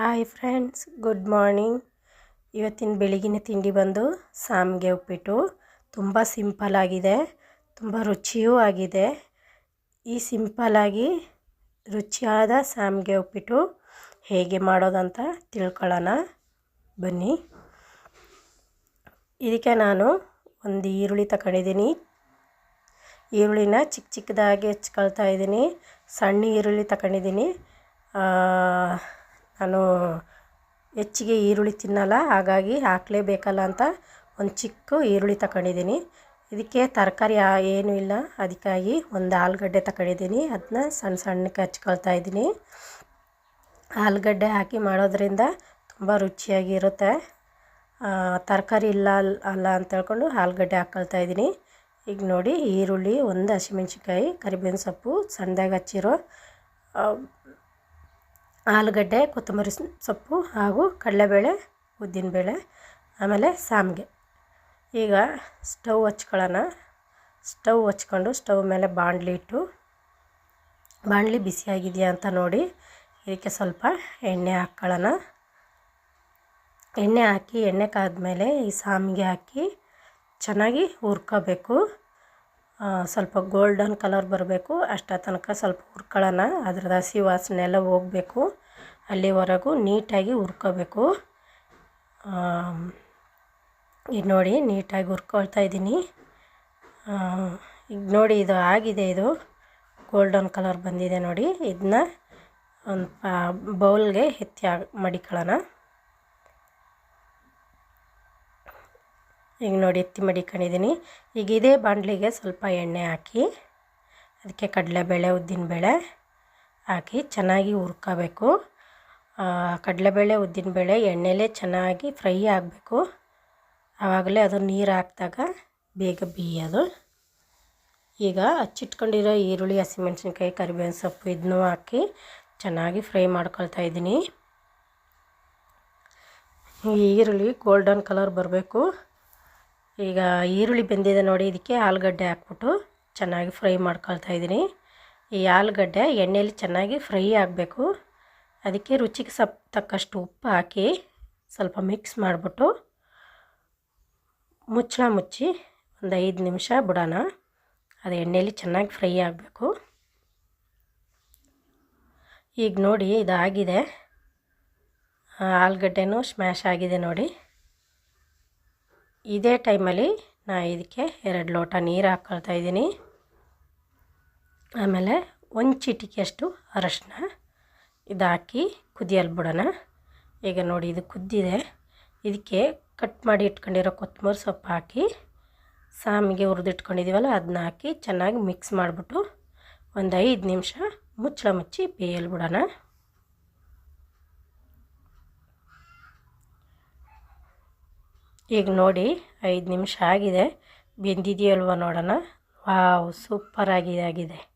Hi friends, good morning. ಇವತ್ತಿನ ಬೆಳಗಿನ ತಿಂಡಿ ಬಂದು ಸಾಮ್ಗೆ ಉಪ್ಪಿಟ್ಟು. ತುಂಬ ಸಿಂಪಲ್ಲಾಗಿದೆ ತುಂಬ ರುಚಿಯೂ ಆಗಿದೆ. ಈ ಸಿಂಪಲ್ಲಾಗಿ ರುಚಿಯಾದ ಸಾಮ್ಗೆ ಉಪ್ಪಿಟ್ಟು ಹೇಗೆ ಮಾಡೋದಂತ ತಿಳ್ಕೊಳ್ಳೋಣ. ಬನ್ನಿ. ಇದಕ್ಕೆ ನಾನು ಒಂದು ಈರುಳ್ಳಿ ತಗೊಂಡಿದ್ದೀನಿ ಈರುಳ್ಳಿನ ಚಿಕ್ಕ ಚಿಕ್ಕದಾಗಿ ಹೆಚ್ಕೊಳ್ತಾ ಇದ್ದೀನಿ. ಸಣ್ಣ ಈರುಳ್ಳಿ ತಗೊಂಡಿದ್ದೀನಿ ನಾನು ಹೆಚ್ಚಿಗೆ ಈರುಳ್ಳಿ ತಿನ್ನಲ್ಲ, ಹಾಗಾಗಿ ಹಾಕಲೇಬೇಕಲ್ಲ ಅಂತ ಒಂದು ಚಿಕ್ಕ ಈರುಳ್ಳಿ ತಗೊಂಡಿದ್ದೀನಿ ಇದಕ್ಕೆ ತರಕಾರಿ ಏನೂ ಇಲ್ಲ, ಅದಕ್ಕಾಗಿ ಒಂದು ಆಲೂಗಡ್ಡೆ ತಗೊಂಡಿದ್ದೀನಿ ಅದನ್ನ ಸಣ್ಣ ಸಣ್ಣಕ್ಕೆ ಹಚ್ಕೊಳ್ತಾ ಇದ್ದೀನಿ. ಆಲೂಗಡ್ಡೆ ಹಾಕಿ ಮಾಡೋದ್ರಿಂದ ತುಂಬ ರುಚಿಯಾಗಿರುತ್ತೆ. ತರಕಾರಿ ಇಲ್ಲ ಅಲ್ಲ ಅಂತ ಹೇಳ್ಕೊಂಡು ಆಲೂಗಡ್ಡೆ ಹಾಕ್ಕೊಳ್ತಾ ಇದ್ದೀನಿ. ಈಗ ನೋಡಿ ಈರುಳ್ಳಿ, ಒಂದು ಹಸಿಮೆಣ್ಸಿನ್ಕಾಯಿ, ಕರಿಬೇವಿನ ಸೊಪ್ಪು ಸಣ್ಣದಾಗಿ ಹಚ್ಚಿರೋ ಆಲೂಗಡ್ಡೆ, ಕೊತ್ತಂಬರಿ ಸೊಪ್ಪು ಹಾಗೂ ಕಡಲೆಬೇಳೆ, ಉದ್ದಿನಬೇಳೆ, ಆಮೇಲೆ ಸಾಮಿಗೆ. ಈಗ ಸ್ಟವ್ ಹಚ್ಕೊಳ್ಳೋಣ. ಸ್ಟವ್ ಹಚ್ಕೊಂಡು ಸ್ಟವ್ ಮೇಲೆ ಬಾಣಲಿ ಇಟ್ಟು ಬಾಣಲಿ ಬಿಸಿಯಾಗಿದೆಯಾ ಅಂತ ನೋಡಿ, ಇದಕ್ಕೆ ಸ್ವಲ್ಪ ಎಣ್ಣೆ ಹಾಕ್ಕೊಳ್ಳೋಣ. ಎಣ್ಣೆ ಹಾಕಿ, ಎಣ್ಣೆ ಕಾದ ಮೇಲೆ ಈ ಸಾಮಿಗೆ ಹಾಕಿ ಚೆನ್ನಾಗಿ ಹುರ್ಕೋಬೇಕು. ಸ್ವಲ್ಪ ಗೋಲ್ಡನ್ ಕಲರ್ ಬರಬೇಕು. ಅಷ್ಟ ತನಕ ಸ್ವಲ್ಪ ಹುರ್ಕೊಳ್ಳೋಣ. ಅದ್ರದ್ದು ಹಸಿ ವಾಸನೆ ಎಲ್ಲ ಹೋಗಬೇಕು. ಅಲ್ಲಿವರೆಗೂ ನೀಟಾಗಿ ಹುರ್ಕೋಬೇಕು. ಇದು ನೋಡಿ, ನೀಟಾಗಿ ಹುರ್ಕೊಳ್ತಾ ಇದ್ದೀನಿ. ಈಗ ನೋಡಿ, ಇದು ಆಗಿದೆ ಇದು. ಗೋಲ್ಡನ್ ಕಲರ್ ಬಂದಿದೆ ನೋಡಿ. ಇದನ್ನ ಒಂದು ಬೌಲ್ಗೆ ಎತ್ತಿ ಮಡಿಕೊಳ್ಳೋಣ. ಈಗ ನೋಡಿ ಎತ್ತಿ ಮಡಿಕೊಂಡಿದ್ದೀನಿ. ಈಗ ಇದೇ ಬಾಣಲಿಗೆ ಸ್ವಲ್ಪ ಎಣ್ಣೆ ಹಾಕಿ, ಅದಕ್ಕೆ ಕಡಲೆಬೇಳೆ, ಉದ್ದಿನಬೇಳೆ ಹಾಕಿ ಚೆನ್ನಾಗಿ ಹುರ್ಕೋಬೇಕು. ಕಡಲೆಬೇಳೆ, ಉದ್ದಿನಬೇಳೆ ಎಣ್ಣೆಲೇ ಚೆನ್ನಾಗಿ ಫ್ರೈ ಆಗಬೇಕು. ಆವಾಗಲೇ ಅದು ನೀರು ಹಾಕಿದಾಗ ಬೇಗ ಬೇಯೋದು ಈಗ ಹಚ್ಚಿಟ್ಕೊಂಡಿರೋ ಈರುಳ್ಳಿ, ಹಸಿಮೆಣ್ಸಿನ್ಕಾಯಿ, ಕರಿಬೇವಿನ ಸೊಪ್ಪು ಇದನ್ನೂ ಹಾಕಿ ಚೆನ್ನಾಗಿ ಫ್ರೈ ಮಾಡ್ಕೊಳ್ತಾ ಇದ್ದೀನಿ. ಈರುಳ್ಳಿ ಗೋಲ್ಡನ್ ಕಲರ್ ಬರಬೇಕು. ಈಗ ಈರುಳ್ಳಿ ಬೆಂದಿದೆ ನೋಡಿ, ಇದಕ್ಕೆ ಆಲೂಗಡ್ಡೆ ಹಾಕ್ಬಿಟ್ಟು ಚೆನ್ನಾಗಿ ಫ್ರೈ ಮಾಡ್ಕೊಳ್ತಾ ಇದ್ದೀನಿ. ಈ ಆಲೂಗಡ್ಡೆ ಎಣ್ಣೆಯಲ್ಲಿ ಚೆನ್ನಾಗಿ ಫ್ರೈ ಆಗಬೇಕು. ಅದಕ್ಕೆ ರುಚಿಗೆ ಸಪ್, ತಕ್ಕಷ್ಟು ಉಪ್ಪು ಹಾಕಿ ಸ್ವಲ್ಪ ಮಿಕ್ಸ್ ಮಾಡಿಬಿಟ್ಟು ಮುಚ್ಚಳ ಮುಚ್ಚಿ ಒಂದು ಐದು ನಿಮಿಷ ಬಿಡೋಣ. ಅದು ಎಣ್ಣೆಯಲ್ಲಿ ಚೆನ್ನಾಗಿ ಫ್ರೈ ಆಗಬೇಕು. ಈಗ ನೋಡಿ, ಇದಾಗಿದೆ. ಆಲೂಗಡ್ಡೆನೂ ಸ್ಮ್ಯಾಶ್ ಆಗಿದೆ ನೋಡಿ. ಇದೇ ಟೈಮಲ್ಲಿ ನಾ ಇದಕ್ಕೆ ಎರಡು ಲೋಟ ನೀರು ಹಾಕ್ಕೊಳ್ತಾ ಇದ್ದೀನಿ. ಆಮೇಲೆ ಒಂದು ಚಿಟಿಕೆಯಷ್ಟು ಅರಶಿನ ಇದಾಕಿ ಕುದಿಯಲು ಬಿಡೋಣ. ಈಗ ನೋಡಿ ಇದು ಕುದ್ದಿದೆ. ಇದಕ್ಕೆ ಕಟ್ ಮಾಡಿ ಇಟ್ಕೊಂಡಿರೋ ಕೊತ್ತಂಬರಿ ಸೊಪ್ಪು ಹಾಕಿ ಸಾಮಿಗೆ ಹುರಿದಿಟ್ಕೊಂಡಿದ್ದೀವಲ್ಲ ಅದನ್ನ ಹಾಕಿ ಚೆನ್ನಾಗಿ ಮಿಕ್ಸ್ ಮಾಡಿಬಿಟ್ಟು ಒಂದು ಐದು ನಿಮಿಷ ಮುಚ್ಚಳ ಮುಚ್ಚಿ ಬೇಯಲು ಬಿಡೋಣ. ಈಗ ನೋಡಿ ಐದು ನಿಮಿಷ ಆಗಿದೆ. ಬೆಂದಿದೆಯಲ್ವ ನೋಡೋಣ? ವಾವ್ ಸೂಪರಾಗಿ ಆಗಿದೆ